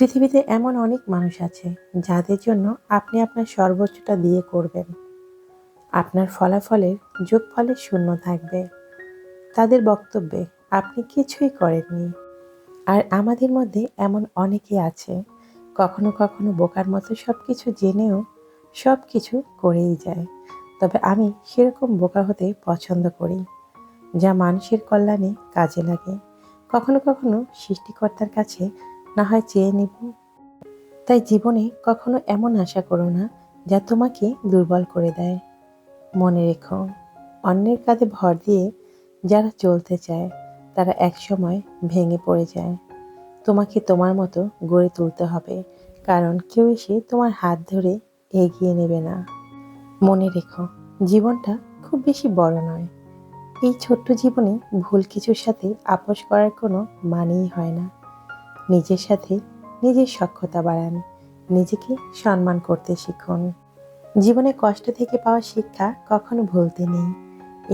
পৃথিবীতে এমন অনেক মানুষ আছে যাদের জন্য আপনি আপনার সর্বোচ্চটা দিয়ে করবেন। আপনার ফলাফলের যোগফলের শূন্য থাকবে। তাদের বক্তব্যে আপনি কিছুই করেননি। আর আমাদের মধ্যে এমন অনেকে আছে, কখনো কখনো বোকার মতো সব কিছু জেনেও সব কিছু করেই যায়। তবে আমি সেরকম বোকা হতে পছন্দ করি, যা মানুষের কল্যাণে কাজে লাগে। কখনো কখনো সৃষ্টিকর্তার কাছে না হয় চেয়ে নেব। তাই জীবনে কখনো এমন আশা করো না যা তোমাকে দুর্বল করে দেয়। মনে রেখো, অন্যের কাঁধে ভর দিয়ে যারা চলতে চায়, তারা একসময় ভেঙে পড়ে যায়। তোমাকে তোমার মতো গড়ে তুলতে হবে, কারণ কেউ এসে তোমার হাত ধরে এগিয়ে নেবে না। মনে রেখো, জীবনটা খুব বেশি বড় নয়। এই ছোট্ট জীবনে ভুল কিছুর সাথে আপোষ করার কোনো মানেই হয় না। নিজের সাথে নিজের সক্ষতা বাড়ান, নিজেকে সম্মান করতে শিখুন। জীবনে কষ্ট থেকে পাওয়া শিক্ষা কখনো ভুলতে নেই।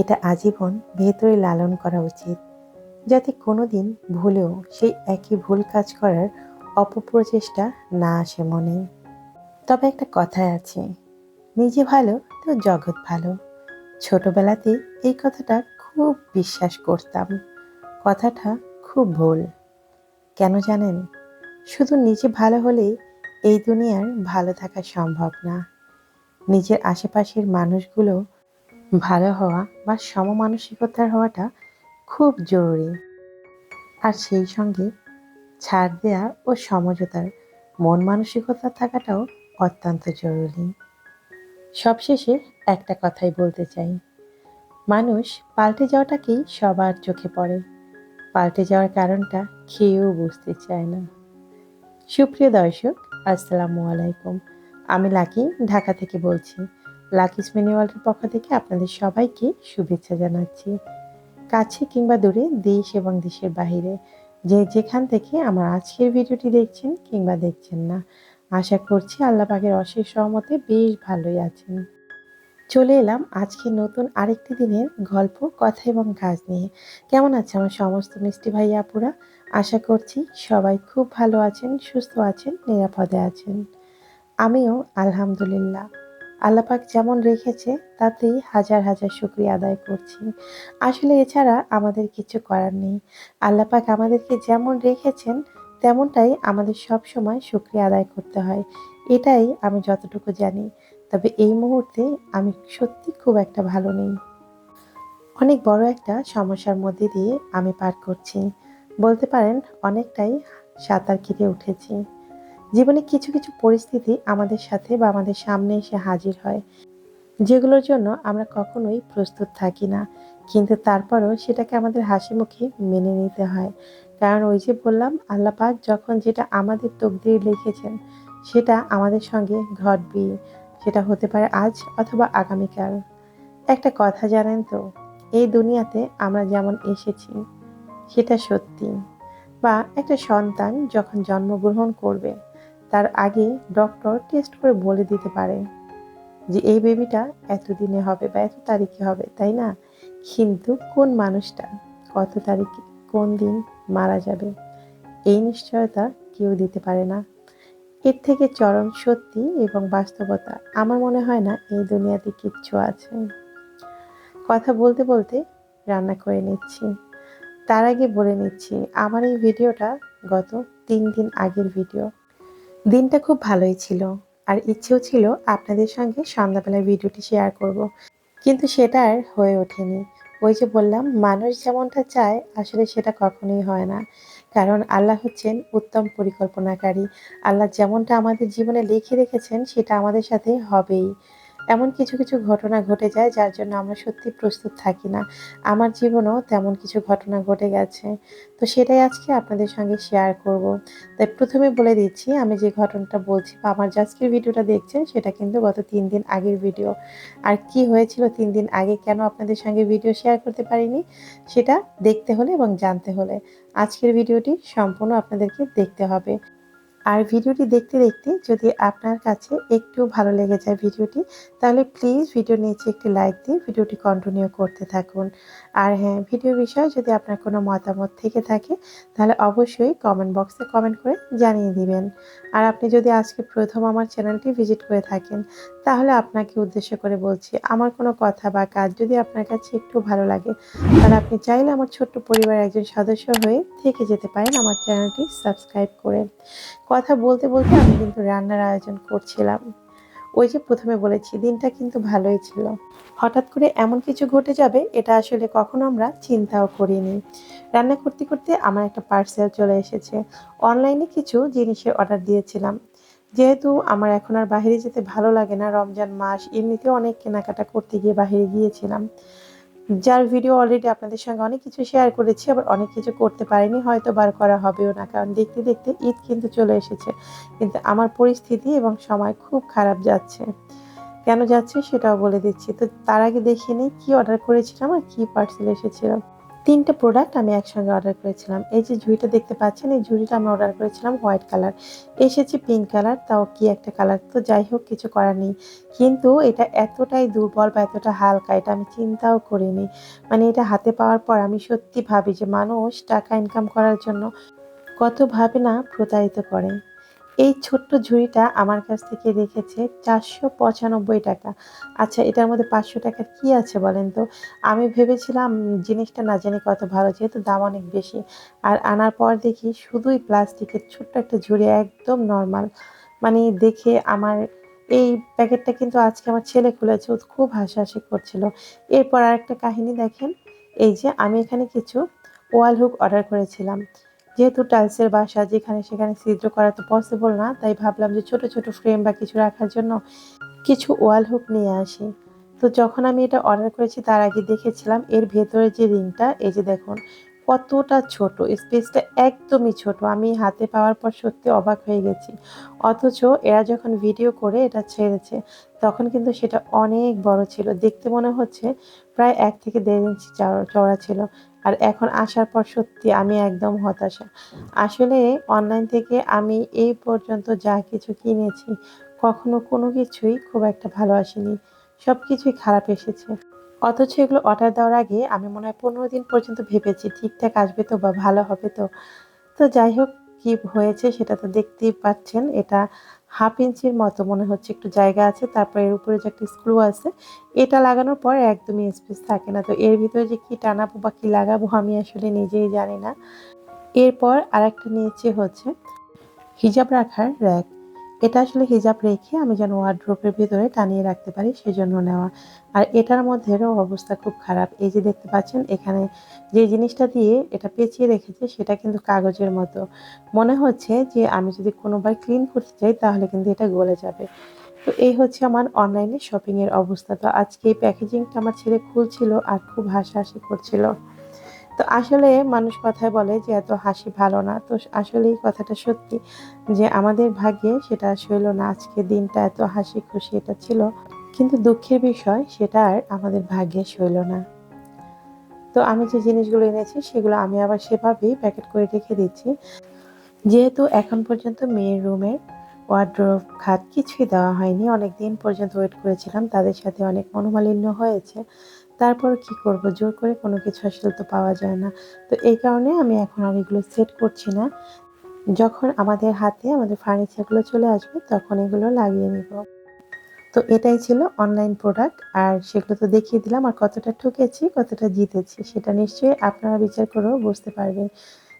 এটা আজীবন ভেতরে লালন করা উচিত। যাতে কোনোদিন ভুলেও সেই একই ভুল কাজ করার অপপ্রচেষ্টা না আসে মনে। তবে একটা কথায় আছে, নিজে ভালো তো জগৎ ভালো। ছোটবেলাতে এই কথাটা খুব বিশ্বাস করতাম। কথাটা খুব ভুল। কেন জানেন? শুধু নিজে ভালো হলেই এই দুনিয়ার ভালো থাকা সম্ভব না। নিজের আশেপাশের মানুষগুলো ভালো হওয়া বা সমমানসিকতার হওয়াটা খুব জরুরি। আর সেই সঙ্গে ছাড় দেয়া ও সমঝোতার মন মানসিকতা থাকাটাও অত্যন্ত জরুরি। সবশেষে একটা কথাই বলতে চাই। মানুষ পাল্টে যাওয়াটাকেই সবার চোখে পড়ে। পাল্টে যাওয়ার কারণটা খেয়েও বুঝতে চায় না। সুপ্রিয় দর্শক, আসসালামু আলাইকুম। আমি লাকি, ঢাকা থেকে বলছি। লাকি স্মিনি ওয়ার্ল্ডের পক্ষ থেকে আপনাদের সবাইকে শুভেচ্ছা জানাচ্ছি। কাছে কিংবা দূরে, দেশ এবং দেশের বাহিরে, যে যেখান থেকে আমার আজকের ভিডিওটি দেখছেন কিংবা দেখছেন না, আশা করছি আল্লাহ পাকের অশেষ সহমতে বেশ ভালোই আছেন। চলে এলাম আজকে নতুন আরেকটি দিনের গল্প, কথা এবং কাজ নিয়ে। কেমন আছে আমার সমস্ত মিষ্টি ভাই আপুরা? আশা করছি সবাই খুব ভালো আছেন, সুস্থ আছেন, নিরাপদে আছেন। আমিও আলহামদুলিল্লাহ। আল্লাপাক যেমন রেখেছে, তাতেই হাজার হাজার শুক্রিয়া আদায় করছি। আসলে এছাড়া আমাদের কিছু করার নেই। আল্লাপাক আমাদেরকে যেমন রেখেছেন, তেমনটাই আমাদের সব সময় শুক্রিয়া আদায় করতে হয়। এটাই আমি যতটুকু জানি। তবে এই মুহূর্তে আমি সত্যি খুব একটা ভালো নেই। অনেক বড় একটা সমস্যার মধ্যে দিয়ে আমি পার করছি। বলতে পারেন, অনেকটাই সাঁতার কেটে উঠেছি। জীবনে কিছু কিছু পরিস্থিতি আমাদের সাথে বা আমাদের সামনে এসে হাজির হয়, যেগুলোর জন্য আমরা কখনোই প্রস্তুত থাকি না। কিন্তু তারপরও সেটাকে আমাদের হাসি মুখে মেনে নিতে হয়। কারণ ওই যে বললাম আল্লাহ পাক যখন যেটা আমাদের তকদির লিখেছেন, সেটা আমাদের সঙ্গে ঘটবে সেটা হতে পারে আজ অথবা আগামীকাল। একটা কথা জানেন তো, এই দুনিয়াতে আমরা যেমন এসেছি, সেটা সত্যি। বা একটা সন্তান যখন জন্মগ্রহণ করবে, তার আগে ডক্টর টেস্ট করে বলে দিতে পারে যে, এই বেবিটা এতদিনে হবে বা এত তারিখে হবে, তাই না? কিন্তু কোন মানুষটা, কত তারিখে, কোন দিন মারা যাবে, এই নিশ্চয়তা কেউ দিতে পারে না। এর থেকে চরম সত্যি এবং বাস্তবতা আমার মনে হয় না এই দুনিয়াতে কিচ্ছু আছে। কথা বলতে বলতে রান্না করে নিচ্ছি। তার আগে বলে নিচ্ছি, আমার এই ভিডিওটা গত তিন দিন আগের ভিডিও। দিনটা খুব ভালোই ছিল আর ইচ্ছেও ছিল আপনাদের সঙ্গে সন্ধ্যাবেলায় ভিডিওটি শেয়ার করব। কিন্তু সেটা আর হয়ে ওঠেনি। ওই যে বললাম, মানুষ যেমনটা চায়, আসলে সেটা কখনোই হয় না। কারণ আল্লাহ হচ্ছেন উত্তম পরিকল্পনাকারী। আল্লাহ যেমনটা আমাদের জীবনে লিখে রেখেছেন, সেটা আমাদের সাথে হবেই। এমন কিছু কিছু ঘটনা ঘটে যায় যার জন্য আমরা সত্যি প্রস্তুত থাকি না। আমার জীবনেও তেমন কিছু ঘটনা ঘটে গেছে। তো সেটাই আজকে আপনাদের সঙ্গে শেয়ার করব। তাই প্রথমে বলে দিচ্ছি, আমি যে ঘটনাটা বলছি বা আমার জাস্টের ভিডিওটা দেখছেন, সেটা কিন্তু গত তিন দিন আগের ভিডিও। আর কি হয়েছিল তিন দিন আগে কেন আপনাদের সঙ্গে ভিডিও শেয়ার করতে পারিনি, সেটা দেখতে হলে এবং জানতে হলে। আজকের ভিডিওটি সম্পূর্ণ আপনাদেরকে দেখতে হবে। আর ভিডিওটি দেখতে দেখতে যদি আপনার কাছে একটু ভালো লেগে যায় ভিডিওটি, তাহলে প্লিজ ভিডিও নিচে একটি লাইক দিয়ে ভিডিওটি কন্টিনিউ করতে থাকুন। আর হ্যাঁ ভিডিও বিষয়ে যদি আপনার কোনো মতামত থেকে থাকে, তাহলে অবশ্যই কমেন্ট বক্সে কমেন্ট করে জানিয়ে দিবেন। আর আপনি যদি আজকে প্রথম আমার চ্যানেলটি ভিজিট করে থাকেন, তাহলে আপনাকে উদ্দেশ্য করে বলছি, আমার কোনো কথা বা কাজ যদি আপনার কাছে একটু ভালো লাগে, তাহলে আপনি চাইলে আমার ছোট্ট পরিবারের একজন সদস্য হয়ে থেকে যেতে পারেন আমার চ্যানেলটি সাবস্ক্রাইব করে। কথা বলতে বলতে আমি কিন্তু রান্নার আয়োজন করছিলাম। ওই যে প্রথমে বলেছি, দিনটা কিন্তু ভালোই ছিল। হঠাৎ করে এমন কিছু ঘটে যাবে, এটা আসলে কখনো আমরা চিন্তাও করিনি। রান্না করতে করতে আমার একটা পার্সেল চলে এসেছে। অনলাইনে কিছু জিনিসের অর্ডার দিয়েছিলাম। যেহেতু আমার এখন আর বাইরে যেতে ভালো লাগে না, রমজান মাস, এমনিতেও অনেক কেনাকাটা করতে গিয়ে বাইরে গিয়েছিলাম। যার ভিডিও অলরেডি আপনাদের সঙ্গে অনেক কিছু শেয়ার করেছি, আবার অনেক কিছু করতে পারিনি, হয়তো বার করা হবেও না, কারণ দেখতে দেখতে ঈদ কিন্তু চলে এসেছে। কিন্তু আমার পরিস্থিতি এবং সময় খুব খারাপ যাচ্ছে। কেন যাচ্ছে সেটাও বলে দিচ্ছি। তো তার আগে দেখিনি কি অর্ডার করেছিলাম আর কি পার্সেল এসেছিল। তিনটে প্রোডাক্ট আমি একসঙ্গে অর্ডার করেছিলাম। এই যে ঝুড়িটা দেখতে পাচ্ছেন, এই ঝুড়িটা আমি অর্ডার করেছিলাম হোয়াইট কালার এসেছে পিঙ্ক কালার তাও কি একটা কালার তো যাই হোক, কিছু করার নেই। কিন্তু এটা এতটাই দুর্বল বা এতটা হালকা, এটা আমি চিন্তাও করিনি। মানে এটা হাতে পাওয়ার পর আমি সত্যি ভাবি যে মানুষ টাকা ইনকাম করার জন্য কতভাবে না প্রতারিত করে। এই ছোট্ট ঝুড়িটা আমার কাছ থেকে রেখেছে চারশো পঁচানব্বই টাকা। আচ্ছা এটার মধ্যে পাঁচশো টাকার কি আছে বলেন তো? আমি ভেবেছিলাম জিনিসটা না জানি কত ভালো, যেহেতু দাম অনেক বেশি। আর আনার পর দেখি শুধুই প্লাস্টিকের ছোট্ট একটা ঝুড়ি, একদম নর্মাল। মানে দেখে আমার এই প্যাকেটটা কিন্তু আজকে আমার ছেলে খুলেছে, ও খুব হাসাহাসি করছিল। এরপর আরেকটা কাহিনী দেখেন, এই যে আমি এখানে কিছু ওয়াল হুক অর্ডার করেছিলাম। যেহেতু টাইলসের বাসা যেখানে সেখানে ছিদ্র করা তো পসিবল না, তাই ভাবলাম যে ছোট ছোট ফ্রেম বা কিছু রাখার জন্য কিছু ওয়াল হুক নিয়ে আসি। তো যখন আমি এটা অর্ডার করেছি, তার আগে দেখেছিলাম এর ভেতরে যে রিংটা এই যে দেখুন, কতটা ছোট স্পেসটা একদমই ছোট। আমি হাতে পাওয়ার পর সত্যি অবাক হয়ে গেছি। অথচ এরা যখন ভিডিও করে এটা ছেড়েছে, তখন কিন্তু সেটা অনেক বড় ছিল। দেখতে মনে হচ্ছে প্রায় এক থেকে দেড় ইঞ্চি চড়া ছিল। আর এখন আসার পর সত্যি আমি একদম হতাশা। আসলে অনলাইন থেকে আমি এই পর্যন্ত যা কিছু কিনেছি, কখনো কোনো কিছুই খুব একটা ভালো আসেনি। সব কিছুই খারাপ এসেছে। অথচ এগুলো অর্ডার দেওয়ার আগে আমি মনে হয় পনেরো দিন পর্যন্ত ভেবেছি, ঠিকঠাক আসবে তো বা ভালো হবে তো। তো যাই হোক, কি হয়েছে সেটা তো দেখতেই পাচ্ছেন, এটা হাফ ইঞ্চির মতো মনে হচ্ছে একটু জায়গা আছে, তারপর এর উপরে যে একটা স্ক্রু আছে, এটা লাগানোর পর একদমই স্পেস থাকে না। তো এর ভিতরে যে কী টানাবো বা কী লাগাবো আমি আসলে নিজেই জানি না। এরপর আরেকটা নিয়েছে হচ্ছে হিজাব রাখার র্যাক এটা আসলে হিজাব রেখে আমি যেন ওয়ার্ড্রোপের ভিতরে টানিয়ে রাখতে পারি, সেজন্য নেওয়া। আর এটার মধ্যেও অবস্থা খুব খারাপ। এই যে দেখতে পাচ্ছেন, এখানে যে জিনিসটা দিয়ে এটা পেঁচিয়ে রেখেছে, সেটা কিন্তু কাগজের মতো। মনে হচ্ছে যে আমি যদি কোনোবার ক্লিন করতে চাই, তাহলে কিন্তু এটা গলে যাবে। তো এই হচ্ছে আমার অনলাইনে শপিংয়ের অবস্থা। তো আজকে এই প্যাকেজিংটা আমার ছেলে খুলছিল আর খুব হাসাহাসি করছিল। তো আসলে মানুষ কথায় বলে যে, এত হাসি ভালো না। তো আসলে এই কথাটা সত্যি যে, আমাদের ভাগ্যে সেটা আসলে না। আজকে দিনটা এত হাসি খুশি এটা ছিল। কিন্তু দুঃখের বিষয়, সেটা আর আমাদের ভাগ্যে শৈল না। তো আমি যে জিনিসগুলো এনেছি, সেগুলো আমি আবার সেভাবেই প্যাকেট করে রেখে দিচ্ছি। যেহেতু এখন পর্যন্ত মেয়ের রুমের ওয়ার্ড্রোভ খাট কিছুই দেওয়া হয়নি। অনেক দিন পর্যন্ত ওয়েট করেছিলাম। তাদের সাথে অনেক মনোমালিন্য হয়েছে। তারপর কি করব? জোর করে কোনো কিছু আসলে তো পাওয়া যায় না। তো এই কারণে আমি এখন আর এগুলো সেট করছি না। যখন আমাদের হাতে আমাদের ফার্নিচারগুলো চলে আসবে, তখন এগুলো লাগিয়ে নিব। তো এটাই ছিল অনলাইন প্রোডাক্ট আর সেগুলো তো দেখিয়ে দিলাম, আর কতটা ঠকেছি, কতটা জিতেছি, সেটা নিশ্চয়ই আপনারা বিচার করেও বুঝতে পারবেন।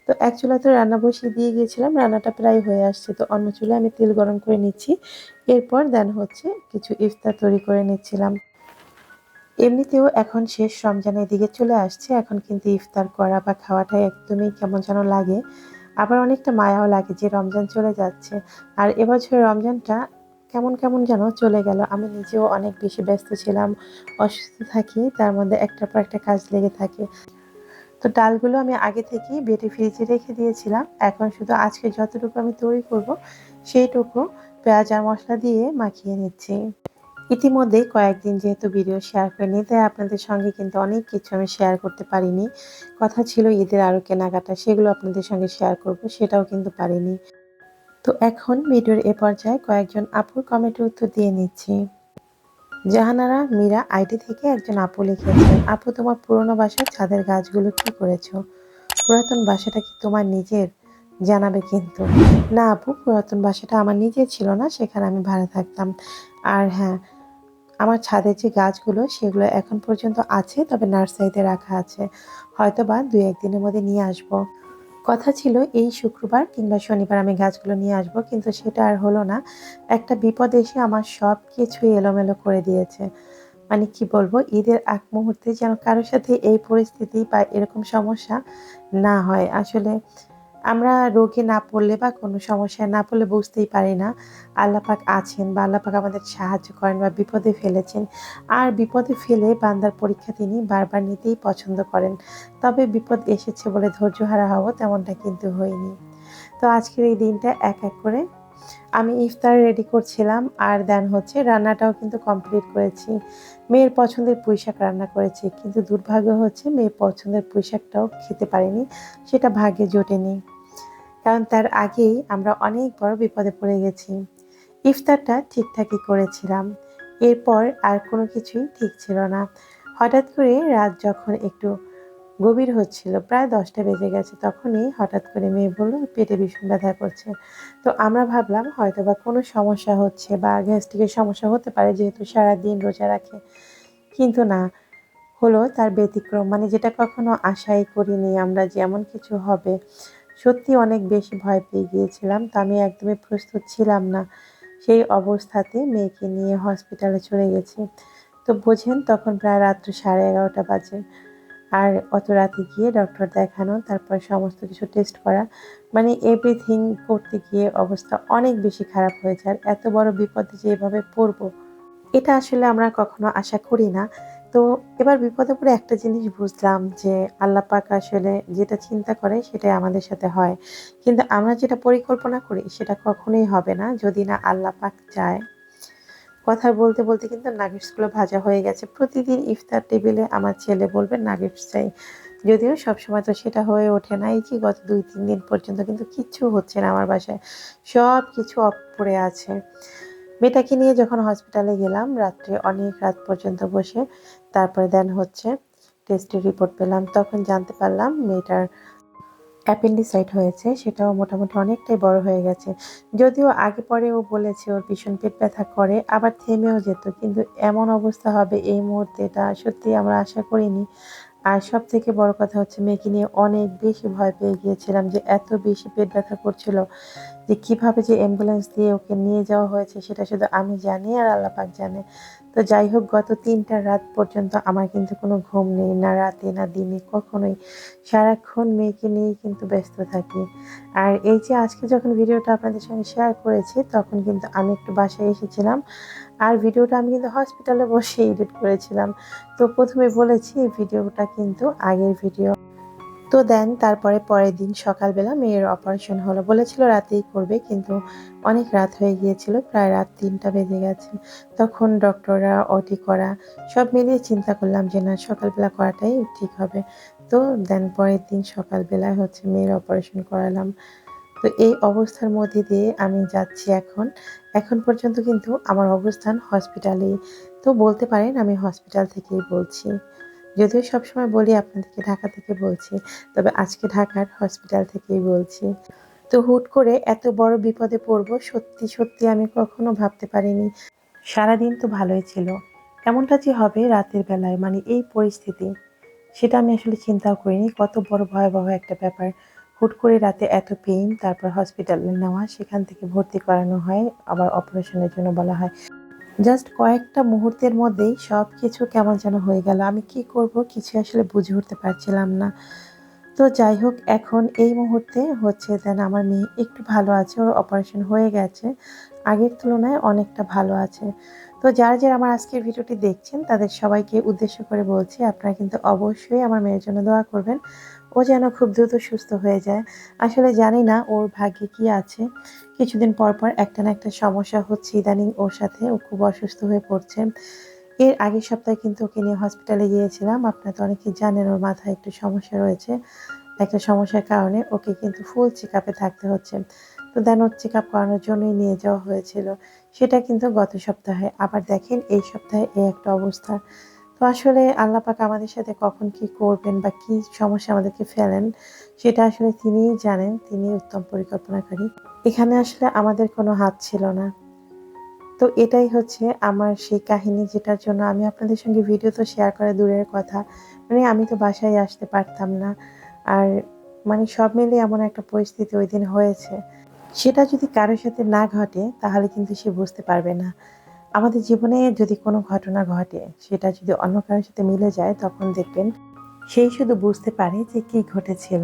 তো এক চুলা তো রান্না বসিয়ে দিয়ে গিয়েছিলাম, রান্নাটা প্রায় হয়ে আসছে। তো অন্য চুলায় আমি তেল গরম করে নিচ্ছি। এরপর দেন হচ্ছে কিছু ইফতার তৈরি করে নিচ্ছিলাম। এমনিতেও এখন শেষ রমজানের দিকে চলে আসছে। এখন কিন্তু ইফতার করা বা খাওয়াটাই একদমই কেমন যেন লাগে। আবার অনেকটা মায়াও লাগে যে রমজান চলে যাচ্ছে। আর এবছর রমজানটা কেমন কেমন যেন চলে গেল। আমি নিজেও অনেক বেশি ব্যস্ত ছিলাম, অসুস্থ থাকি, তার মধ্যে একটার পর একটা কাজ লেগে থাকে। তো ডালগুলো আমি আগে থেকেই বেটে ফ্রিজে রেখে দিয়েছিলাম। এখন শুধু আজকে যতটুকু আমি তৈরি করব, সেইটুকু পেঁয়াজ আর মশলা দিয়ে মাখিয়ে নিচ্ছি। ইতিমধ্যেই কয়েকদিন যেহেতু ভিডিও শেয়ার করিনি, তাই আপনাদের সঙ্গে কিন্তু অনেক কিছু আমি শেয়ার করতে পারিনি। কথা ছিল ঈদের আরও কেনাকাটা, সেগুলো আপনাদের সঙ্গে শেয়ার করব, সেটাও কিন্তু পারিনি। তো এখন ভিডিওর এ পর্যায়ে কয়েকজন আপুর কমেন্টের উত্তর দিয়ে নিচ্ছি। জাহানারা, মীরা আইডি থেকে একজন আপু লিখেছেন আপু, তোমার পুরনো বাসার ছাদের গাছগুলো কি করেছ? পুরাতন বাসাটা কি তোমার নিজের? জানাবে কিন্তু, না আপু, পুরাতন বাসাটা আমার নিজের ছিল না, সেখানে আমি ভাড়া থাকতাম। আর হ্যাঁ আমার ছাদের যে গাছগুলো, সেগুলো এখন পর্যন্ত আছে, তবে নার্সারিতে রাখা আছে। হয়তো বা দুই একদিনের মধ্যে নিয়ে আসব। কথা ছিল এই শুক্রবার কিংবা শনিবার আমি গাছগুলো নিয়ে আসব, কিন্তু সেটা আর হলো না। একটা বিপদ এসে আমার সব কিছুই এলোমেলো করে দিয়েছে। মানে কি বলব, ঈদের আগ মুহূর্তে যেন কারোর সাথে এই পরিস্থিতি বা এরকম সমস্যা না হয়। আসলে আমরা রোগে না পড়লে বা কোনো সমস্যায় না পড়লে বুঝতেই পারি না। আল্লাপাক আছেন বা আল্লাপাক আমাদের সাহায্য করেন বা বিপদে ফেলেছেন। আর বিপদে ফেলে বান্দার পরীক্ষা তিনি বারবার নিতেই পছন্দ করেন। তবে বিপদ এসেছে বলে ধৈর্য হারা হব তেমনটা কিন্তু হয়নি। তো আজকের এই দিনটা এক এক করে আমি ইফতার রেডি করছিলাম আর দেন হচ্ছে রান্নাটাও কিন্তু কমপ্লিট করেছি। মেয়ের পছন্দের পুঁইশাক রান্না করেছি কিন্তু দুর্ভাগ্য হচ্ছে মেয়ের পছন্দের পুঁইশাকটাও খেতে পারিনি। সেটা ভাগ্যে জোটেনি। কারণ তার আগেই আমরা অনেক বড় বিপদে পড়ে গেছি। ইফতারটা ঠিকঠাকই করেছিলাম। এরপর আর কোনো কিছুই ঠিক ছিল না। হঠাৎ করে রাত যখন একটু গভীর হচ্ছিল, প্রায় দশটা বেজে গেছে, তখনই হঠাৎ করে মেয়ে বলল, পেটে ভীষণ ব্যথা করছে। তো আমরা ভাবলাম হয়তো বা কোনো সমস্যা হচ্ছে বা গ্যাস্ট্রিকের সমস্যা হতে পারে, যেহেতু সারাদিন রোজা রাখে। কিন্তু না, হলো তার ব্যতিক্রম। মানে যেটা কখনো আশাই করিনি আমরা যে এমন কিছু হবে। সত্যি অনেক বেশি ভয় পেয়ে গিয়েছিলাম। তো আমি একদমই প্রস্তুত ছিলাম না। সেই অবস্থাতে মেয়েকে নিয়ে হসপিটালে চলে গেছি। তো বোঝেন, তখন প্রায় রাত্র সাড়ে এগারোটা বাজে। আর অত রাতে গিয়ে ডক্টর দেখানো, তারপর সমস্ত কিছু টেস্ট করা মানে এভরিথিং করতে গিয়ে অবস্থা অনেক বেশি খারাপ হয়ে যায় এত বড় বিপদে যে এভাবে পড়ব, এটা আসলে আমরা কখনো আশা করি না। তো এবার বিপদে পড়ে একটা জিনিস বুঝলাম যে আল্লাহ পাক আসলে যেটা চিন্তা করে সেটাই আমাদের সাথে হয়। কিন্তু আমরা যেটা পরিকল্পনা করি সেটা কখনোই হবে না। যদি না আল্লাহ পাক চায়। কথা বলতে বলতে কিন্তু নাগেটসগুলো ভাজা হয়ে গেছে। প্রতিদিন ইফতার টেবিলে আমার ছেলে বলবে নাগেটস চাই। যদিও সবসময় তো সেটা হয়ে ওঠে না। এই যে গত দুই তিন দিন পর্যন্ত কিন্তু কিচ্ছু হচ্ছে না আমার বাসায়। সব কিছু অফ পড়ে আছে। মেয়েটাকে নিয়ে যখন হসপিটালে গেলাম, রাত্রে অনেক রাত পর্যন্ত বসে তারপরে দেন হচ্ছে টেস্টের রিপোর্ট পেলাম। তখন জানতে পারলাম মেয়েটার অ্যাপেন্ডিসাইট হয়েছে, সেটাও মোটামুটি অনেকটাই বড় হয়ে গেছে। যদিও আগে পরে ও বলেছে ওর ভীষণ পেট ব্যথা করে, আবার থেমেও যেত, কিন্তু এমন অবস্থা হবে এই মুহূর্তে এটা সত্যি আমরা আশা করিনি। আর সব থেকে বড় কথা হচ্ছে মেয়েকে নিয়ে অনেক বেশি ভয় পেয়ে গিয়েছিলাম যে এত বেশি পেট ব্যথা করছিল যে কীভাবে যে অ্যাম্বুলেন্স দিয়ে ওকে নিয়ে যাওয়া হয়েছে সেটা শুধু আমি জানি আর আল্লাপাক জানে। তো যাই হোক, গত তিনটা রাত পর্যন্ত আমার কিন্তু কোনো ঘুম নেই, না রাতে, না দিনে, কখনোই। সারাক্ষণ মেয়েকে নিয়েই কিন্তু ব্যস্ত থাকি। আর এই যে আজকে যখন ভিডিওটা আপনাদের সঙ্গে শেয়ার করেছি, তখন কিন্তু আমি একটু বাসায় এসেছিলাম। আর ভিডিওটা আমি কিন্তু হসপিটালে বসে এডিট করেছিলাম। তো প্রথমে বলেছি ভিডিওটা কিন্তু আগের ভিডিও তো দেন তারপরে পরের দিন সকালবেলা মেয়ের অপারেশন হলো। বলেছিল রাতেই করবে, কিন্তু অনেক রাত হয়ে গিয়েছিল, প্রায় রাত তিনটা বেজে গেছে। তখন ডক্টররা ওটি করা, সব মিলিয়ে চিন্তা করলাম যে না, সকালবেলা করাটাই ঠিক হবে। তো দেন পরের দিন সকালবেলায় হচ্ছে মেয়ের অপারেশন করালাম। তো এই অবস্থার মধ্যে দিয়ে আমি যাচ্ছি এখন। এখন পর্যন্ত কিন্তু আমার অবস্থান হসপিটালেই। তো বলতে পারেন, আমি হসপিটাল থেকেই বলছি। যদিও সবসময় বলি আপনাদেরকে ঢাকা থেকে বলছি, তবে আজকে ঢাকার হসপিটাল থেকেই বলছি। তো হুট করে এত বড় বিপদে পড়ব, সত্যি সত্যি আমি কখনো ভাবতে পারিনি। সারাদিন তো ভালোই ছিল। এমনটা যে হবে রাতের বেলায় মানে এই পরিস্থিতি, সেটা আমি আসলে চিন্তাও করিনি। কত বড় ভয়াবহ একটা ব্যাপার। হুট করে রাতে এত পেইন তারপর হসপিটালে নেওয়া, সেখান থেকে ভর্তি করানো হয়, আবার অপারেশনের জন্য বলা হয়। জাস্ট কয়েকটা মুহূর্তের মধ্যেই সব কিছু কেমন যেন হয়ে গেল। আমি কি করব কিছু আসলে বুঝে উঠতে পারছিলাম না। তো যাই হোক, এখন এই মুহূর্তে হচ্ছে দেন আমার মেয়ে একটু ভালো আছে, ওর অপারেশন হয়ে গেছে। আগের তুলনায় অনেকটা ভালো আছে। তো যারা যারা আমার আজকের ভিডিওটি দেখছেন, তাদের সবাইকে উদ্দেশ্য করে বলছি, আপনারা কিন্তু অবশ্যই আমার মেয়ের জন্য দোয়া করবেন। ও যেন খুব দ্রুত সুস্থ হয়ে যায়। আসলে জানি না ওর ভাগ্যে কি আছে। কিছুদিন পর পর একটা না একটা সমস্যা হচ্ছে ইদানিং ওর সাথে। ও খুব অসুস্থ হয়ে পড়ছে। এর আগের সপ্তাহে কিন্তু ওকে নিয়ে হসপিটালে গিয়েছিলাম। আপনারা তো অনেকেই জানেন ওর মাথায় একটু সমস্যা রয়েছে। একটা সমস্যার কারণে ওকে কিন্তু ফুল চেক আপে থাকতে হচ্ছে। তো তো ওর চেক আপ করানোর জন্যই নিয়ে যাওয়া হয়েছিল। সেটা কিন্তু গত সপ্তাহে। আবার দেখেন এই সপ্তাহে এই একটা অবস্থা। তো আসলে আল্লাহ পাক আমাদের সাথে কখন কি করবেন বা কি সমস্যা আমাদেরকে ফেলেন, সেটা আসলে তিনিই জানেন তিনি উত্তম পরিকল্পনাকারী এখানে আসলে আমাদের কোনো হাত ছিল না। তো এটাই হচ্ছে আমার সেই কাহিনী যেটার জন্য আমি আপনাদের সঙ্গে ভিডিও তো শেয়ার করা দূরের কথা মানে আমি তো বাসায় আসতে পারতাম না। আর মানে সব মিলে এমন একটা পরিস্থিতি ওই দিন হয়েছে। সেটা যদি কারোর সাথে না ঘটে, তাহলে কিন্তু সে বুঝতে পারবে না। আমাদের জীবনে যদি কোনো ঘটনা ঘটে, সেটা যদি অন্য কারোর সাথে মিলে যায়, তখন দেখবেন সেই শুধু বুঝতে পারে যে কি ঘটেছিল।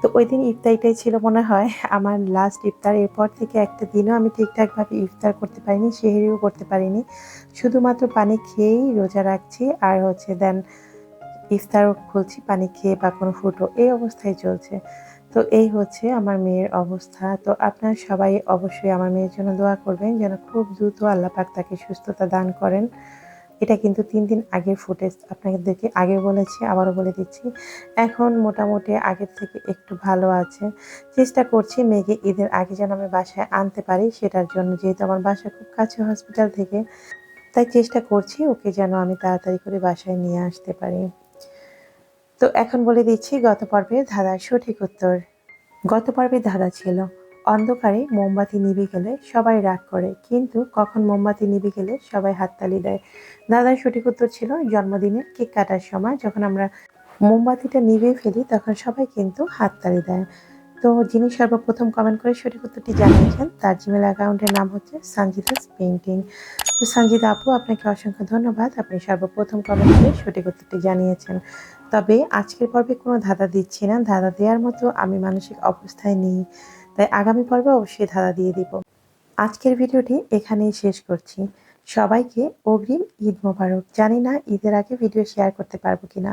তো ওই দিন ইফতারিটাই ছিল মনে হয়। আমার লাস্ট ইফতার, এরপর থেকে একটা দিনও আমি ঠিকঠাকভাবে ইফতার করতে পারিনি, সেহেরিও করতে পারিনি। শুধুমাত্র পানি খেয়েই রোজা রাখছি, আর হচ্ছে দেন ইফতারও খুলছি, পানি খেয়ে বা কোনো ফুটো এই অবস্থায় চলছে। তো এই হচ্ছে আমার মেয়ের অবস্থা। তো আপনারা সবাই অবশ্যই আমার মেয়ের জন্য দোয়া করবেন যেন খুব দ্রুত আল্লাহ পাক তাকে সুস্থতা দান করেন। এটা কিন্তু তিন দিন আগের ফুটেজ। আপনাদেরকে আগে বলেছি, আবারও বলে দিচ্ছি, এখন মোটামুটি আগের থেকে একটু ভালো আছে। চেষ্টা করছি মেয়েকে ঈদের আগে যেন আমি বাসায় আনতে পারি, সেটার জন্য যেহেতু আমার বাসা খুব কাছে হসপিটাল থেকে। তাই চেষ্টা করছি ওকে যেন আমি তাড়াতাড়ি করে বাসায় নিয়ে আসতে পারি। তো এখন বলে দিচ্ছি গত পর্বের ধাঁধার সঠিক উত্তর। গত পর্বের ধাঁধা ছিল, অন্ধকারে মোমবাতি নিভে গেলে সবাই রাগ করে, কিন্তু কখন মোমবাতি নিভে গেলে সবাই হাততালি দেয়? দাদার সঠিক উত্তর ছিল জন্মদিনের কেক কাটার সময়, যখন আমরা মোমবাতিটা নিভে ফেলি তখন সবাই কিন্তু হাততালি দেয়। তো যিনি সর্বপ্রথম কমেন্ট করে সঠিক উত্তরটি জানিয়েছেন, তার জিমেল অ্যাকাউন্টের নাম হচ্ছে সঞ্জিতাস পেন্টিং তো সঞ্জিতা আপু, আপনাকে অসংখ্য ধন্যবাদ। আপনি সর্বপ্রথম কমেন্ট করে সঠিক উত্তরটি জানিয়েছেন। তবে আজকের পর্বে কোনো ধাঁধা দিচ্ছি না। ধাঁধা দেওয়ার মতো আমি মানসিক অবস্থায় নেই। তাই আগামী পর্বে অবশ্যই ধাঁধা দিয়ে দিব। আজকের ভিডিওটি এখানেই শেষ করছি। সবাইকে অগ্রিম ঈদ মোবারক। জানি না ঈদের আগে ভিডিও শেয়ার করতে পারব কিনা।